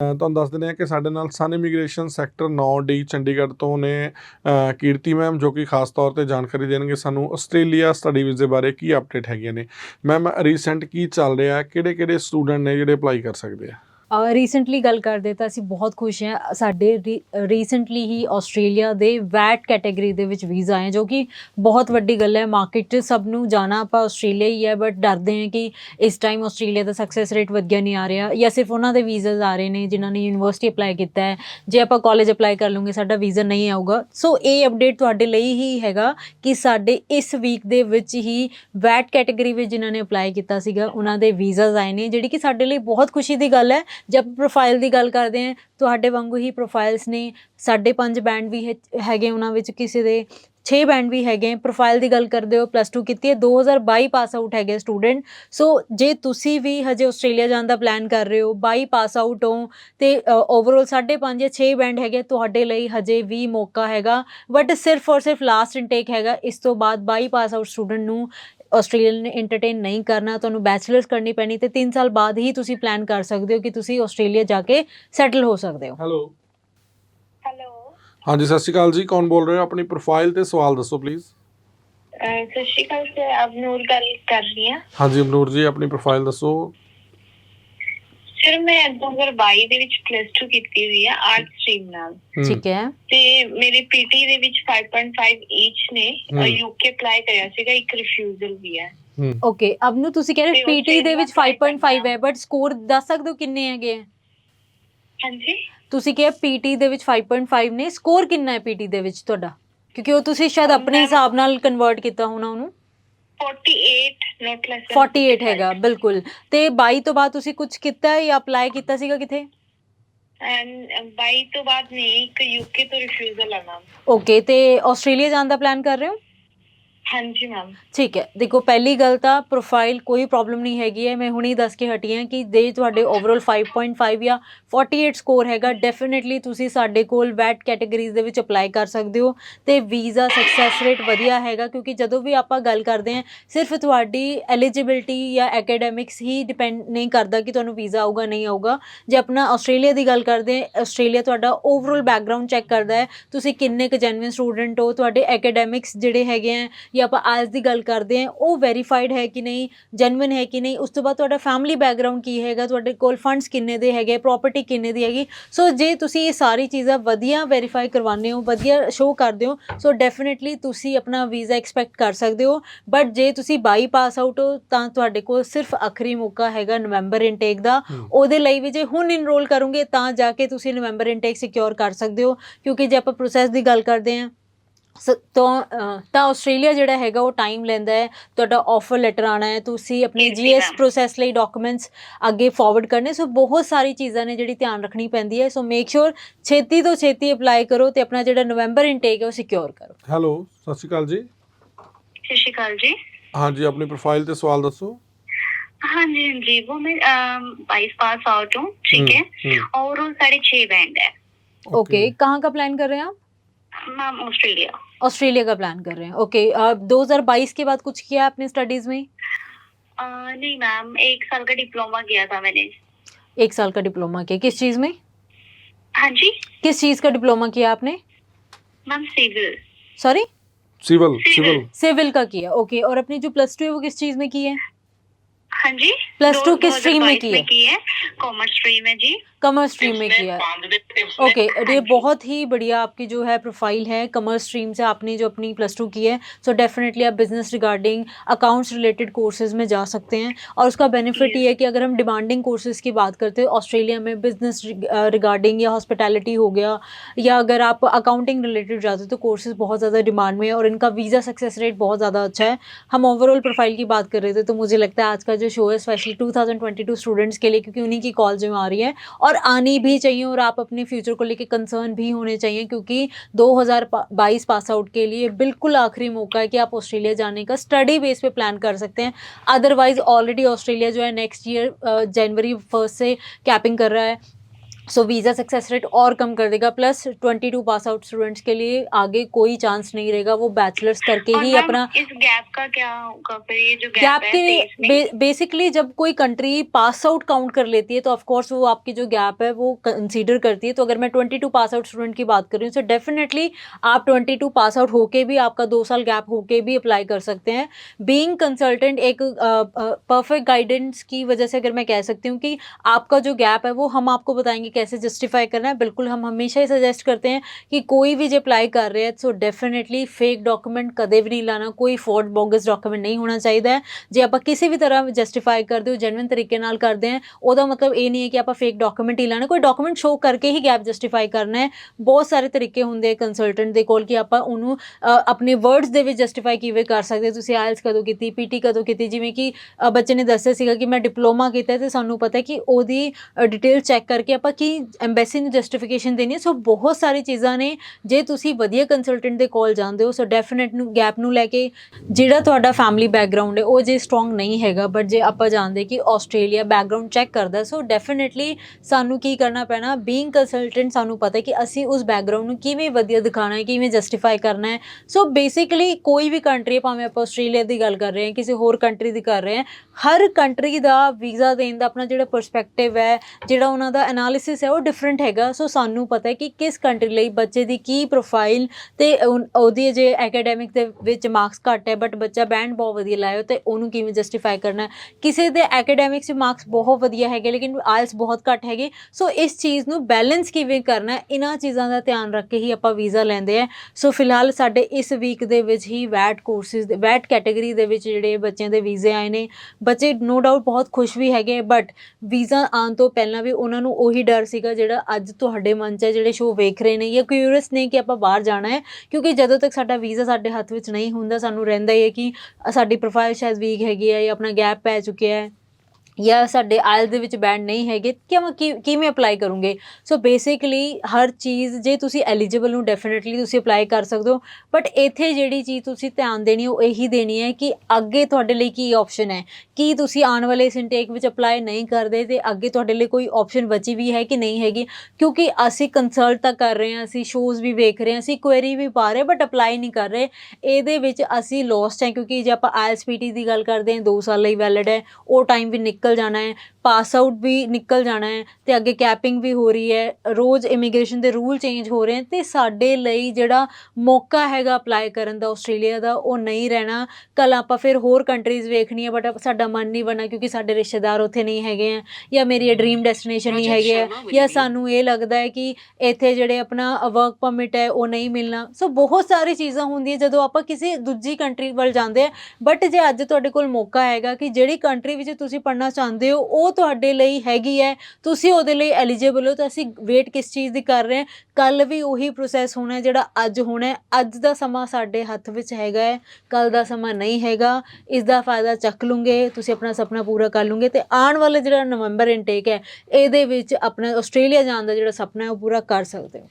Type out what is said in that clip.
ਤੁਹਾਨੂੰ ਦੱਸ ਦਿੰਦੇ ਹਾਂ ਕਿ ਸਾਡੇ ਨਾਲ ਸਨ ਇਮੀਗ੍ਰੇਸ਼ਨ ਸੈਕਟਰ 9D ਚੰਡੀਗੜ੍ਹ ਤੋਂ ਨੇ ਕੀਰਤੀ ਮੈਮ ਜੋ ਕਿ ਖਾਸ ਤੌਰ ਤੇ ਜਾਣਕਾਰੀ ਦੇਣਗੇ ਸਾਨੂੰ ਆਸਟ੍ਰੇਲੀਆ ਸਟੱਡੀ ਵੀਜ਼ੇ ਬਾਰੇ ਕੀ ਅਪਡੇਟ ਹੈਗੀਆਂ ਨੇ। ਮੈਮ ਰੀਸੈਂਟ ਕੀ ਚੱਲ ਰਿਹਾ ਕਿਹੜੇ ਕਿਹੜੇ ਸਟੂਡੈਂਟ ਨੇ ਜਿਹੜੇ ਅਪਲਾਈ ਕਰ ਸਕਦੇ ਆ? ਰੀਸੈਂਟਲੀ ਗੱਲ ਕਰਦੇ ਤਾਂ ਅਸੀਂ ਬਹੁਤ ਖੁਸ਼ ਹਾਂ। ਸਾਡੇ ਰੀਸੈਂਟਲੀ ਹੀ ਆਸਟ੍ਰੇਲੀਆ ਦੇ ਵੈਟ ਕੈਟਾਗਰੀ ਦੇ ਵਿੱਚ ਵੀਜ਼ਾ ਆਏ, ਜੋ ਕਿ ਬਹੁਤ ਵੱਡੀ ਗੱਲ ਹੈ। ਮਾਰਕੀਟ 'ਚ ਸਭ ਨੂੰ ਜਾਣਾ ਆਪਾਂ ਆਸਟ੍ਰੇਲੀਆ ਹੀ ਹੈ ਬਟ ਡਰਦੇ ਹਾਂ ਕਿ ਇਸ ਟਾਈਮ ਆਸਟ੍ਰੇਲੀਆ ਦਾ ਸਕਸੈਸ ਰੇਟ ਵਧੀਆ ਨਹੀਂ ਆ ਰਿਹਾ ਜਾਂ ਸਿਰਫ ਉਹਨਾਂ ਦੇ ਵੀਜ਼ਾਸ ਆ ਰਹੇ ਨੇ ਜਿਨ੍ਹਾਂ ਨੇ ਯੂਨੀਵਰਸਿਟੀ ਅਪਲਾਈ ਕੀਤਾ ਹੈ। ਜੇ ਆਪਾਂ ਕਾਲਜ ਅਪਲਾਈ ਕਰ ਲਵਾਂਗੇ, ਸਾਡਾ ਵੀਜ਼ਾ ਨਹੀਂ ਆਊਗਾ। ਸੋ ਇਹ ਅਪਡੇਟ ਤੁਹਾਡੇ ਲਈ ਹੀ ਹੈਗਾ ਕਿ ਸਾਡੇ ਇਸ ਵੀਕ ਦੇ ਵਿੱਚ ਹੀ ਵੈਟ ਕੈਟਾਗਰੀ ਵਿੱਚ ਜਿਨ੍ਹਾਂ ਨੇ ਅਪਲਾਈ ਕੀਤਾ ਸੀਗਾ, ਉਹਨਾਂ ਦੇ ਵੀਜ਼ਾਸ ਆਏ ਨੇ, ਜਿਹੜੀ ਕਿ ਸਾਡੇ ਲਈ ਬਹੁਤ ਖੁਸ਼ੀ ਦੀ ਗੱਲ ਹੈ। ਜਦ ਪ੍ਰੋਫਾਈਲ ਦੀ ਗੱਲ ਕਰਦੇ ਹਾਂ, ਤੁਹਾਡੇ ਵਾਂਗੂ ਹੀ ਪ੍ਰੋਫਾਈਲਸ ਨੇ ਸਾਢੇ ਪੰਜ ਬੈਂਡ ਵੀ ਹੈ- ਹੈਗੇ ਉਹਨਾਂ ਵਿੱਚ ਕਿਸੇ ਦੇ 6 ਬੈਂਡ ਵੀ ਹੈਗੇ ਪ੍ਰੋਫਾਈਲ ਦੀ ਗੱਲ ਕਰਦੇ ਹੋ ਪਲੱਸ 2 ਕੀਤੀ ਹੈ 2022 ਪਾਸ ਆਊਟ ਹੈਗੇ ਸਟੂਡੈਂਟ ਸੋ ਜੇ ਤੁਸੀਂ ਵੀ ਹਜੇ ਆਸਟ੍ਰੇਲੀਆ ਜਾਣ ਦਾ ਪਲਾਨ ਕਰ ਰਹੇ ਹੋ 22 ਪਾਸ ਆਊਟ ਹੋ, ਤੇ ਓਵਰਆਲ 5.5 ਜਾਂ 6 ਬੈਂਡ ਹੈਗੇ, ਤੁਹਾਡੇ ਲਈ ਹਜੇ ਵੀ ਮੌਕਾ ਹੈਗਾ ਬਟ ਸਿਰਫ ਔਰ ਸਿਰਫ ਲਾਸਟ ਇਨਟੇਕ ਹੈਗਾ, ਇਸ ਤੋਂ ਬਾਅਦ 22 ਪਾਸ ਆਊਟ ਸਟੂਡੈਂਟ ਨੂੰ ਆਸਟ੍ਰੇਲੀਆ ਨੇ ਐਂਟਰਟੇਨ ਨਹੀਂ ਕਰਨਾ ਤੁਹਾਨੂੰ ਬੈਚਲਰਸ ਕਰਨੀ ਪੈਣੀ ਤੇ 3 ਸਾਲ ਬਾਅਦ ਹੀ ਤੁਸੀਂ ਪਲਾਨ ਕਰ ਸਕਦੇ ਹੋ ਕਿ ਤੁਸੀਂ ਆਸਟ੍ਰੇਲੀਆ ਜਾ ਕੇ ਸੈਟਲ ਹੋ ਸਕਦੇ ਹੋ। ਹੈਲੋ ਹੈਲੋ ਹਾਂਜੀ ਸਤਿ ਸ਼੍ਰੀ ਅਕਾਲ ਜੀ। ਕੌਣ ਬੋਲ ਰਹੇ ਹੋ? ਆਪਣੀ ਪ੍ਰੋਫਾਈਲ ਤੇ ਸਵਾਲ ਦੱਸੋ ਪਲੀਜ਼ ਸਤਿ ਸ਼੍ਰੀ ਅਕਾਲ ਸਰ ਅਬਨੂਰ ਗੱਲ ਕਰ ਰਹੀ ਹਾਂ। ਹਾਂਜੀ ਅਮਨੂਰ ਜੀ ਆਪਣੀ ਪ੍ਰੋਫਾਈਲ ਦੱਸੋ। ਸਰ ਮੈਂ 2022 ਦੇ ਵਿੱਚ ਪਲੱਸ 2 ਕੀਤੀ ਹੋਈ ਹੈ ਆਰਟ ਸਟਰੀਮ ਨਾਲ। ਠੀਕ ਹੈ। ਤੇ ਮੇਰੇ ਪੀਟੀ ਦੇ ਵਿੱਚ 5.5 ਈਚ ਨੇ। ਯੂਕੇ ਅਪਲਾਈ ਕਰਿਆ ਸੀਗਾ ਇੱਕ ਰਿਫਿਊਜ਼ਲ ਵੀ ਹੈ। ਓਕੇ ਅਬ ਨੂੰ ਤੁਸੀਂ ਕਹਿ ਰਹੇ ਪੀਟੀ ਦੇ ਵਿੱਚ ਆਸਟ੍ਰੇਲੀਆ 5.5 ਹੈ ਬਟ ਸਕੋਰ ਦੱਸ ਸਕਦੇ ਹੋ ਕਿੰਨੇ ਹੈਗੇ ਹੈ? ਹਾਂਜੀ? ਤੁਸੀਂ ਕਿਹਾ ਪੀਟੀ ਦੇ ਵਿੱਚ 5.5 ਨੇ ਸਕੋਰ ਕਿੰਨਾ ਹੈ ਪੀਟੀ ਦੇ ਵਿੱਚ ਤੁਹਾਡਾ? ਕਿਉਂਕਿ ਉਹ ਤੁਸੀਂ ਸ਼ਾਇਦ ਆਪਣੇ ਹਿਸਾਬ ਨਾਲ ਕਨਵਰਟ ਕੀਤਾ ਹੋਣਾ ਉਹਨੂੰ। 48 ਨੋਟ ਲੈਸ 48 ਹੈਗਾ ਬਿਲਕੁਲ। ਤੇ 22 ਤੋਂ ਬਾਅਦ ਤੁਸੀਂ ਕੁਝ ਕੀਤਾ ਹੈ ਜਾਂ ਅਪਲਾਈ ਕੀਤਾ ਸੀਗਾ ਕਿਥੇ ਐਂਡ 22 ਤੋਂ ਬਾਅਦ ਨਹੀਂ ਇੱਕ ਯੂਕੇ ਤੋਂ ਰਿਫਿਊਜ਼ਲ ਆ ਮੈਮ ਓਕੇ ਤੇ ਆਸਟ੍ਰੇਲੀਆ ਜਾਣ ਦਾ ਪਲਾਨ ਕਰ ਰਹੇ ਹੋ? ਹਾਂਜੀ ਮੈਮ ਠੀਕ ਹੈ। ਦੇਖੋ, ਪਹਿਲੀ ਗੱਲ ਤਾਂ ਪ੍ਰੋਫਾਈਲ ਕੋਈ ਪ੍ਰੋਬਲਮ ਨਹੀਂ ਹੈਗੀ ਹੈ। ਮੈਂ ਹੁਣੇ ਦੱਸ ਕੇ ਹਟੀ ਹਾਂ ਕਿ ਜੇ ਤੁਹਾਡੇ ਓਵਰਆਲ 5.5 ਜਾਂ 48 ਸਕੋਰ ਹੈਗਾ ਡੈਫੀਨਿਟਲੀ ਤੁਸੀਂ ਸਾਡੇ ਕੋਲ ਵੈਟ ਕੈਟਾਗਰੀਜ਼ ਦੇ ਵਿੱਚ ਅਪਲਾਈ ਕਰ ਸਕਦੇ ਹੋ ਤੇ ਵੀਜ਼ਾ ਸਕਸੈਸ ਰੇਟ ਵਧੀਆ ਹੈਗਾ, ਕਿਉਂਕਿ ਜਦੋਂ ਵੀ ਆਪਾਂ ਗੱਲ ਕਰਦੇ ਹਾਂ, ਸਿਰਫ ਤੁਹਾਡੀ ਐਲੀਜੀਬਿਲਟੀ ਜਾਂ ਐਕੈਡੈਮਿਕਸ ਹੀ ਡਿਪੈਂਡ ਨਹੀਂ ਕਰਦਾ ਕਿ ਤੁਹਾਨੂੰ ਵੀਜ਼ਾ ਆਊਗਾ, ਨਹੀਂ ਆਊਗਾ। ਜੇ ਆਪਣਾ ਆਸਟ੍ਰੇਲੀਆ ਦੀ ਗੱਲ ਕਰਦੇ ਹਾਂ, ਆਸਟ੍ਰੇਲੀਆ ਤੁਹਾਡਾ ਓਵਰਆਲ ਬੈਕਗ੍ਰਾਉਂਡ ਚੈੱਕ ਕਰਦਾ ਹੈ। ਤੁਸੀਂ ਕਿੰਨੇ ਕੁ ਜੈਨੂਇਨ ਸਟੂਡੈਂਟ ਹੋ, ਤੁਹਾਡੇ ਐਕੈਡੈਮਿਕਸ ਜਿਹੜੇ ਹੈਗੇ ਆ ਜਾਂ ਆਪਾਂ ਆਇਲਸ ਦੀ ਗੱਲ ਕਰਦੇ ਹਾਂ ਉਹ ਵੈਰੀਫਾਈਡ ਹੈ ਕਿ ਨਹੀਂ ਜੈਨੂਇਨ ਹੈ ਕਿ ਨਹੀਂ ਉਸ ਤੋਂ ਬਾਅਦ ਤੁਹਾਡਾ ਫੈਮਿਲੀ ਬੈਕਗ੍ਰਾਉਂਡ ਕੀ ਹੈਗਾ ਤੁਹਾਡੇ ਕੋਲ ਫੰਡਸ ਕਿੰਨੇ ਦੇ ਹੈਗੇ ਪ੍ਰਾਪਰਟੀ ਕਿੰਨੇ ਦੀ ਹੈਗੀ ਸੋ ਜੇ ਤੁਸੀਂ ਇਹ ਸਾਰੀ ਚੀਜ਼ਾਂ ਵਧੀਆ ਵੈਰੀਫਾਈ ਕਰਵਾਉਂਦੇ ਹੋ ਵਧੀਆ ਸ਼ੋਅ ਕਰਦੇ ਹੋ ਸੋ ਡੈਫੀਨਿਟਲੀ ਤੁਸੀਂ ਆਪਣਾ ਵੀਜ਼ਾ ਐਕਸਪੈਕਟ ਕਰ ਸਕਦੇ ਹੋ ਬਟ ਜੇ ਤੁਸੀਂ 22 ਪਾਸ ਆਊਟ ਹੋ ਤਾਂ ਤੁਹਾਡੇ ਕੋਲ ਸਿਰਫ ਆਖਰੀ ਮੌਕਾ ਹੈਗਾ ਨਵੰਬਰ ਇਨਟੇਕ ਦਾ। ਉਹਦੇ ਲਈ ਵੀ ਜੇ ਹੁਣ ਇਨਰੋਲ ਕਰੋਗੇ ਤਾਂ ਜਾ ਕੇ ਤੁਸੀਂ ਨਵੰਬਰ ਇਨਟੇਕ ਸਿਕਿਉਰ ਕਰ ਸਕਦੇ ਹੋ ਕਿਉਂਕਿ ਜੇ ਆਪਾਂ ਪ੍ਰੋਸੈਸ ਦੀ ਗੱਲ ਕਰਦੇ ਹਾਂ ਸ- ਤਾਂ ਅ, ਤਾਂ ਆਸਟ੍ਰੇਲੀਆ ਜਿਹੜਾ ਹੈਗਾ ਉਹ ਟਾਈਮ ਲੈਂਦਾ ਹੈ ਤੁਹਾਡਾ ਆਫਰ ਲੈਟਰ ਆਣਾ ਹੈ ਤੁਸੀਂ ਆਪਣੀ ਜੀ, ਜੀਐਸ ma'am. ਪ੍ਰੋਸੈਸ ਲਈ ਡਾਕੂਮੈਂਟਸ ਅੱਗੇ ਫਾਰਵਰਡ ਕਰਨੇ ਸੋ ਬਹੁਤ ਸਾਰੀ ਚੀਜ਼ਾਂ ਨੇ ਜਿਹੜੀ ਧਿਆਨ ਰੱਖਣੀ ਪੈਂਦੀ ਹੈ ਸੋ ਮੇਕ ਸ਼ੋਰ ਛੇਤੀ ਤੋਂ ਛੇਤੀ ਅਪਲਾਈ ਕਰੋ ਤੇ ਆਪਣਾ ਜਿਹੜਾ ਨਵੰਬਰ ਇਨਟੇਕ ਹੈ ਉਹ ਸਿਕਿਉਰ ਕਰੋ ਹੈਲੋ ਸਤਿ ਸ਼੍ਰੀ ਅਕਾਲ ਜੀ ਸਤਿ ਸ਼੍ਰੀ ਅਕਾਲ ਜੀ ਹਾਂਜੀ ਆਪਣੀ ਪ੍ਰੋਫਾਈਲ ਤੇ ਸਵਾਲ ਦੱਸੋ ਹਾਂਜੀ ਹਾਂਜੀ वो मैं बाईस पास आउट हूँ ठीक है हम्म, और वो साढ़े छह बैंड है ओके कहाँ का प्लान कर रहे हैं आप मैम ऑस्ट्रेलिया ऑस्ट्रेलिया का प्लान कर रहे हैं। ओके दो हज़ार बाईस के बाद कुछ किया अपने स्टडीज़ में? आ, नहीं मैम एक साल का डिप्लोमा किया था मैंने। एक साल का डिप्लोमा किया। किस चीज़ में? हाँ जी। किस चीज़ का डिप्लोमा किया आपने? Ma'am civil sorry civil civil civil का किया। Okay okay. और अपनी जो प्लस टू है वो किस चीज़ में की है? हाँ जी। प्लस टू किस स्ट्रीम में की है? कॉमर्स स्ट्रीम है जी। कॉमर्स स्ट्रीम में किया है। ओके ये बहुत ही बढ़िया आपकी जो है प्रोफ़ाइल है कमर्स स्ट्रीम से आपने जो अपनी प्लस टू की है। सो डेफिनेटली आप business regarding accounts related courses में जा सकते हैं। और उसका बेनिफिट ये है कि अगर हम डिमांडिंग कोर्सेज की बात करते हैं ऑस्ट्रेलिया में बिज़नेस रिगार्डिंग या हॉस्पिटैलिटी हो गया या अगर आप अकाउंटिंग रिलेटेड जाते हो तो कोर्सेज बहुत ज़्यादा डिमांड में है और इनका वीज़ा सक्सेस रेट बहुत ज़्यादा अच्छा है। हम ओवरऑल प्रोफ़ाइल की बात कर रहे थे तो मुझे लगता है आज का जो शो है स्पेशली 2022 स्टूडेंट्स के लिए क्योंकि उन्हीं की कॉल जो आ रही है। और आनी भी चाहिए और आप अपने फ्यूचर को लेके कंसर्न भी होने चाहिए क्योंकि 2022 पास आउट के लिए बिल्कुल आखिरी मौका है कि आप ऑस्ट्रेलिया जाने का स्टडी बेस पे प्लान कर सकते हैं। अदरवाइज़ ऑलरेडी ऑस्ट्रेलिया जो है नेक्स्ट ईयर जनवरी फ़र्स्ट से कैपिंग कर रहा है। सो वीज़ा सक्सेस रेट और कम कर देगा प्लस 22 पास आउट स्टूडेंट्स के लिए आगे कोई चांस नहीं रहेगा वो बैचलर्स करके ही अपना इस गैप का क्या होगा ये जो गैप गैप है के बे, बेसिकली जब कोई कंट्री पास आउट काउंट कर लेती है तो ऑफ़ कोर्स वो आपकी जो गैप है वो कंसीडर करती है। तो अगर मैं 22 पास आउट स्टूडेंट की बात कर रही हूँ तो डेफिनेटली आप 22 पास आउट होके भी आपका दो साल गैप होके भी अप्लाई कर सकते हैं। बींग कंसल्टेंट एक परफेक्ट गाइडेंस की वजह से अगर मैं कह सकती हूँ कि आपका जो गैप है वो हम आपको बताएँगे कैसे जस्टिफाई करना है बिल्कुल हम हमेशा ही सजेस्ट करते हैं कि ਕੋਈ ਵੀ ਜੇ ਅਪਲਾਈ ਕਰ ਰਿਹਾ ਹੈ ਸੋ ਡੈਫੀਨਿਟਲੀ ਫੇਕ ਡਾਕੂਮੈਂਟ ਕਦੇ ਵੀ ਨਹੀਂ ਲਾਣਾ ਕੋਈ ਫੋਰਡ ਬੋਗਸ ਡਾਕੂਮੈਂਟ ਨਹੀਂ ਹੋਣਾ ਚਾਹੀਦਾ ਹੈ ਜੇ ਆਪਾਂ ਕਿਸੇ ਵੀ ਤਰ੍ਹਾਂ ਜਸਟੀਫਾਈ ਕਰਦੇ ਹੋ ਜੈਨੂਇਨ ਤਰੀਕੇ ਨਾਲ ਕਰਦੇ ਹਾਂ ਉਹਦਾ ਮਤਲਬ ਇਹ ਨਹੀਂ ਹੈ ਕਿ ਆਪਾਂ ਫੇਕ ਡਾਕੂਮੈਂਟ ਹੀ ਲਾਣਾ ਕੋਈ ਡਾਕੂਮੈਂਟ ਸ਼ੋ ਕਰਕੇ ਹੀ ਗੈਪ ਜਸਟੀਫਾਈ ਕਰਨਾ ਹੈ ਬਹੁਤ ਸਾਰੇ ਤਰੀਕੇ ਹੁੰਦੇ ਕੰਸਲਟੈਂਟ ਦੇ ਕੋਲ ਕਿ ਆਪਾਂ ਉਹਨੂੰ ਅ, ਆਪਣੇ ਵਰਡਸ ਦੇ ਵਿੱਚ ਜਸਟੀਫਾਈ ਕਿਵੇਂ ਕਰ ਸਕਦੇ ਤੁਸੀਂ ਆਇਲਸ ਕਦੋਂ ਕੀਤੀ ਪੀਟੀ ਕਦੋਂ ਕੀਤੀ ਜਿਵੇਂ ਕਿ ਅ, ਬੱਚੇ ਨੇ ਦੱਸਿਆ ਸੀਗਾ ਕਿ ਮੈਂ ਡਿਪਲੋਮਾ ਕੀਤਾ ਹੈ ਤੇ ਸਾਨੂੰ ਪਤਾ ਹੈ ਕਿ ਉਹਦੀ ਡਿਟੇਲ ਚੈੱਕ ਕਰਕੇ ਆਪਾਂ ਕੀ ਐਮਬੈਸੀ ਨੂੰ ਜਸਟੀਫਿਕੇਸ਼ਨ ਦੇਣੀ ਹੈ। ਸੋ ਬਹੁਤ ਸਾਰੀ ਚੀਜ਼ਾਂ ਨੇ। ਜੇ ਤੁਸੀਂ ਵਧੀਆ ਕੰਸਲਟੈਂਟ ਦੇ ਕੋਲ ਜਾਂਦੇ ਹੋ ਸੋ ਡੈਫੀਨਿਟ ਨੂੰ ਗੈਪ ਨੂੰ ਲੈ ਕੇ ਜਿਹੜਾ ਤੁਹਾਡਾ ਫੈਮਿਲੀ ਬੈਕਗ੍ਰਾਉਂਡ ਹੈ, ਉਹ ਜੇ ਸਟਰੋਂਗ ਨਹੀਂ ਹੈਗਾ ਬਟ ਜੇ ਆਪਾਂ ਜਾਣਦੇ ਕਿ ਆਸਟ੍ਰੇਲੀਆ ਬੈਕਗ੍ਰਾਉਂਡ ਚੈੱਕ ਕਰਦਾ ਸੋ ਡੈਫੀਨਿਟਲੀ ਸਾਨੂੰ ਕੀ ਕਰਨਾ ਪੈਣਾ? ਬੀਇੰਗ ਕੰਸਲਟੈਂਟ ਸਾਨੂੰ ਪਤਾ ਕਿ ਅਸੀਂ ਉਸ ਬੈਕਗ੍ਰਾਉਂਡ ਨੂੰ ਕਿਵੇਂ ਵਧੀਆ ਦਿਖਾਣਾ ਹੈ, ਕਿਵੇਂ ਜਸਟੀਫਾਈ ਕਰਨਾ ਹੈ। ਸੋ ਬੇਸਿਕਲੀ ਕੋਈ ਵੀ ਕੰਟਰੀ ਭਾਵੇਂ ਆਪਾਂ ਆਸਟ੍ਰੇਲੀਆ ਦੀ ਗੱਲ ਕਰ ਰਹੇ ਹਾਂ, ਕਿਸੇ ਹੋਰ ਕੰਟਰੀ ਦੀ ਕਰ ਰਹੇ ਹਾਂ, ਹਰ ਕੰਟਰੀ ਦਾ ਵੀਜ਼ਾ ਦੇਣ ਦਾ ਆਪਣਾ ਜਿਹੜਾ ਪਰਸਪੈਕਟਿਵ ਹੈ, ਜਿਹੜਾ ਉਹਨਾਂ ਦਾ ਐਨਾਲਿਸਿਸ ਹੈ, ਉਹ ਡਿਫਰੈਂਟ ਹੈਗਾ। ਸੋ ਸਾਨੂੰ ਪਤਾ ਹੈ ਕਿ ਕਿਸ ਕੰਟਰੀ ਲਈ ਬੱਚੇ ਦੀ ਕੀ ਪ੍ਰੋਫਾਈਲ ਤੇ ਉਹਦੀ ਜੇ ਐਕੈਡੈਮਿਕ ਦੇ ਵਿੱਚ ਮਾਰਕਸ ਘੱਟ ਹੈ ਬਟ ਬੱਚਾ ਬੈਂਡ ਬਹੁਤ ਵਧੀਆ ਲਾਇਆ, ਤੇ ਉਹਨੂੰ ਕਿਵੇਂ ਜਸਟੀਫਾਈ ਕਰਨਾ ਕਿਸੇ ਦੇ ਐਕੈਡੈਮਿਕਸ ਮਾਰਕਸ ਬਹੁਤ ਵਧੀਆ ਹੈਗੇ, ਲੇਕਿਨ ਆਇਲਸ ਬਹੁਤ ਘੱਟ ਹੈਗੇ। ਸੋ ਇਸ ਚੀਜ਼ ਨੂੰ ਬੈਲੈਂਸ ਕਿਵੇਂ ਕਰਨਾ ਇਹਨਾਂ ਚੀਜ਼ਾਂ ਦਾ ਧਿਆਨ ਰੱਖ ਕੇ ਹੀ ਆਪਾਂ ਵੀਜ਼ਾ ਲੈਂਦੇ ਆ ਸੋ ਫਿਲਹਾਲ ਸਾਡੇ ਇਸ ਵੀਕ ਦੇ ਵਿੱਚ ਹੀ ਵੈਟ ਕੋਰਸਿਸ ਦੇ ਵੈਟ ਕੈਟਾਗਰੀ ਦੇ ਵਿੱਚ ਜਿਹੜੇ ਬੱਚਿਆਂ ਦੇ ਵੀਜ਼ੇ ਆਏ ਨੇ, ਬੱਚੇ ਨੋ ਡਾਊਟ ਬਹੁਤ ਖੁਸ਼ ਵੀ ਹੈਗੇ ਬਟ ਵੀਜ਼ਾ ਆਉਣ ਤੋਂ ਪਹਿਲਾਂ ਵੀ ਉਹਨਾਂ ਨੂੰ ਉਹੀ ਡਰ ਸੀਗਾ ਜਿਹੜਾ ਅੱਜ ਤੁਹਾਡੇ ਮਨ 'ਚ ਜਿਹੜੇ ਸ਼ੋਅ ਵੇਖ ਰਹੇ ਨੇ ਜਾਂ ਕਿਊਰੀਅਸ ਨੇ ਕਿ ਆਪਾਂ ਬਾਹਰ ਜਾਣਾ ਹੈ, ਕਿਉਂਕਿ ਜਦੋਂ ਤੱਕ ਸਾਡਾ ਵੀਜ਼ਾ ਸਾਡੇ ਹੱਥ ਵਿੱਚ ਨਹੀਂ ਹੁੰਦਾ, ਸਾਨੂੰ ਰਹਿੰਦਾ ਹੀ ਹੈ ਕਿ ਸਾਡੀ ਪ੍ਰੋਫਾਈਲ ਸ਼ਾਇਦ ਵੀਕ ਹੈਗੀ ਹੈ ਜਾਂ ਆਪਣਾ ਗੈਪ ਪੈ ਚੁੱਕਿਆ ਹੈ। ਜਾਂ ਸਾਡੇ ਆਇਲ ਦੇ ਵਿੱਚ ਬੈਂਡ ਨਹੀਂ ਹੈਗੇ ਕਿਵੇਂ ਕੀ- ਕਿਵੇਂ ਅਪਲਾਈ ਕਰੋਗੇ? ਸੋ ਬੇਸਿਕਲੀ ਹਰ ਚੀਜ਼ ਜੇ ਤੁਸੀਂ ਐਲੀਜੀਬਲ ਹੋ ਡੈਫੀਨਿਟਲੀ ਤੁਸੀਂ ਅਪਲਾਈ ਕਰ ਸਕਦੇ ਹੋ ਬਟ ਇੱਥੇ ਜਿਹੜੀ ਚੀਜ਼ ਤੁਸੀਂ ਧਿਆਨ ਦੇਣੀ, ਉਹ ਇਹੀ ਦੇਣੀ ਹੈ ਕਿ ਅੱਗੇ ਤੁਹਾਡੇ ਲਈ ਕੀ ਆਪਸ਼ਨ ਹੈ? ਕੀ ਤੁਸੀਂ ਆਉਣ ਵਾਲੇ ਇਸ ਇਨਟੇਕ ਵਿੱਚ ਅਪਲਾਈ ਨਹੀਂ ਕਰਦੇ ਤੇ ਅੱਗੇ ਤੁਹਾਡੇ ਲਈ ਕੋਈ ਆਪਸ਼ਨ ਬਚੀ ਵੀ ਹੈ ਕਿ ਨਹੀਂ ਹੈਗੀ? ਕਿਉਂਕਿ ਅਸੀਂ ਕੰਸਲਟ ਤਾਂ ਕਰ ਰਹੇ ਹਾਂ, ਅਸੀਂ ਸ਼ੋਜ਼ ਵੀ ਵੇਖ ਰਹੇ ਹਾਂ, ਅਸੀਂ ਕੁਐਰੀ ਵੀ ਪਾ ਰਹੇ ਬਟ ਅਪਲਾਈ ਨਹੀਂ ਕਰ ਰਹੇ। ਇਹਦੇ ਵਿੱਚ ਅਸੀਂ ਲੋਸਟ ਹੈ, ਕਿਉਂਕਿ ਜੇ ਆਪਾਂ ਆਈਐਲਸਪੀਟੀ ਦੀ ਗੱਲ ਕਰਦੇ ਹਾਂ 2 ਸਾਲ ਲਈ ਵੈਲਿਡ ਹੈ, ਉਹ ਟਾਈਮ ਵੀ ਨਿਕਲ ਜਾਣਾ ਹੈ ਪਾਸ ਆਊਟ ਵੀ ਨਿਕਲ ਜਾਣਾ ਹੈ ਤੇ ਅੱਗੇ ਕੈਪਿੰਗ ਵੀ ਹੋ ਰਹੀ ਹੈ ਰੋਜ਼ ਇਮੀਗ੍ਰੇਸ਼ਨ ਦੇ ਰੂਲ ਚੇਂਜ ਹੋ ਰਹੇ ਹਨ ਤੇ ਸਾਡੇ ਲਈ ਜਿਹੜਾ ਮੌਕਾ ਹੈਗਾ ਅਪਲਾਈ ਕਰਨ ਦਾ ਆਸਟ੍ਰੇਲੀਆ ਦਾ ਉਹ ਨਹੀਂ ਰਹਿਣਾ। ਕੱਲ ਆਪਾਂ ਫਿਰ ਹੋਰ ਕੰਟਰੀਜ਼ ਵੇਖਣੀ ਹੈ ਬਟ ਸਾਡਾ ਮਨ ਨਹੀਂ ਬਣਾ ਕਿਉਂਕਿ ਸਾਡੇ ਰਿਸ਼ਤੇਦਾਰ ਉੱਥੇ ਨਹੀਂ ਹੈਗੇ ਆ ਜਾਂ ਮੇਰੀ ਡ੍ਰੀਮ ਡੈਸਟੀਨੇਸ਼ਨ ਨਹੀਂ ਹੈਗੇ ਆ ਜਾਂ ਸਾਨੂੰ ਇਹ ਲੱਗਦਾ ਹੈ ਕਿ ਇੱਥੇ ਜਿਹੜੇ ਆਪਣਾ ਵਰਕ ਪਰਮਿਟ ਹੈ ਉਹ ਨਹੀਂ ਮਿਲਣਾ। ਸੋ ਬਹੁਤ ਸਾਰੀ ਚੀਜ਼ਾਂ ਹੁੰਦੀਆਂ ਜਦੋਂ ਆਪਾਂ ਕਿਸੇ ਦੂਜੀ ਕੰਟਰੀ ਵੱਲ ਜਾਂਦੇ ਆ ਬਟ ਜੇ ਅੱਜ ਤੁਹਾਡੇ ਕੋਲ ਮੌਕਾ ਹੈਗਾ ਕਿ ਜਿਹੜੀ ਕੰਟਰੀ ਵਿੱਚ ਤੁਸੀਂ ਪੜ੍ਹਨਾ ਚਾਹੁੰਦੇ ਹੋ ਉਹ ਤੁਹਾਡੇ ਲਈ ਹੈਗੀ ਹੈ, ਤੁਸੀਂ ਉਹਦੇ ਲਈ ਐਲੀਜੀਬਲ ਹੋ, ਤਾਂ ਅਸੀਂ ਵੇਟ ਕਿਸ ਚੀਜ਼ ਦੀ ਕਰ ਰਹੇ ਹਾਂ ਕੱਲ ਵੀ ਉਹੀ ਪ੍ਰੋਸੈਸ ਹੋਣਾ ਜਿਹੜਾ ਅੱਜ ਹੋਣਾ ਅੱਜ ਦਾ ਸਮਾਂ ਸਾਡੇ ਹੱਥ ਵਿੱਚ ਹੈਗਾ ਹੈ ਕੱਲ ਦਾ ਸਮਾਂ ਨਹੀਂ ਹੈਗਾ, ਇਸ ਦਾ ਫਾਇਦਾ ਚੱਕ ਲੂੰਗੇ, ਤੁਸੀਂ ਆਪਣਾ ਸੁਪਨਾ ਪੂਰਾ ਕਰ ਲੂੰਗੇ, ਤੇ ਆਉਣ ਵਾਲਾ ਜਿਹੜਾ ਨਵੰਬਰ ਇਨਟੇਕ ਹੈ, ਇਹਦੇ ਵਿੱਚ ਆਪਣਾ ਆਸਟ੍ਰੇਲੀਆ ਜਾਣ ਦਾ ਜਿਹੜਾ ਸੁਪਨਾ ਹੈ, ਉਹ ਪੂਰਾ ਕਰ ਸਕਦੇ ਹੋ।